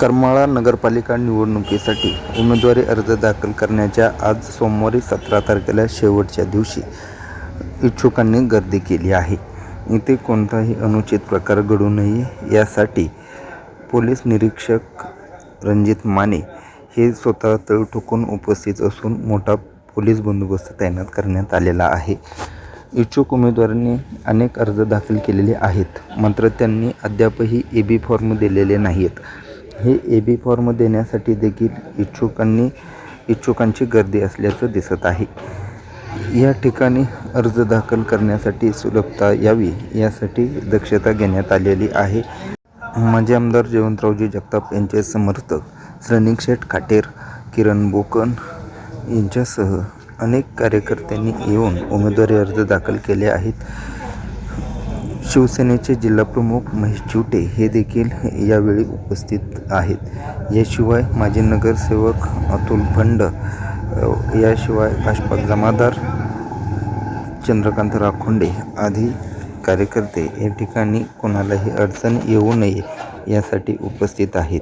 करमाळा नगरपालिका निवडणुकीसाठी उमेदवारी अर्ज दाखल करण्याच्या आज सोमवारी सतरा तारखेला शेवटच्या दिवशी इच्छुकांनी गर्दी केली आहे. इथे कोणताही अनुचित प्रकार घडू नये यासाठी पोलीस निरीक्षक रणजित माने हे स्वतः तळ ठोकून उपस्थित असून मोठा पोलीस बंदोबस्त तैनात करण्यात आलेला आहे. इच्छुक उमेदवारांनी अनेक अर्ज दाखल केलेले आहेत मात्र त्यांनी अद्यापही ए बी फॉर्म दिलेले नाहीत हे ए बी फॉर्म देण्यासाठी देखील इच्छुकांनी इच्छुकांची गर्दी असल्याचं दिसत आहे. या ठिकाणी अर्ज दाखल करण्यासाठी सुलभता यावी यासाठी दक्षता घेण्यात आलेली आहे. माजी आमदार जयवंतरावजी जगताप यांचे समर्थक श्रेणिक शेठ खाटेर किरण बोकन यांच्यासह अनेक कार्यकर्त्यांनी येऊन उमेदवारी अर्ज दाखल केले आहेत. शिवसेनेचे जिल्हाप्रमुख महेश चिवटे हे देखील यावेळी उपस्थित आहेत. याशिवाय माजी नगरसेवक अतुल भंड याशिवाय भाजपा जमादार चंद्रकांत राखोंडे आदी कार्यकर्ते या ठिकाणी कोणालाही अडचण येऊ नये यासाठी उपस्थित आहेत.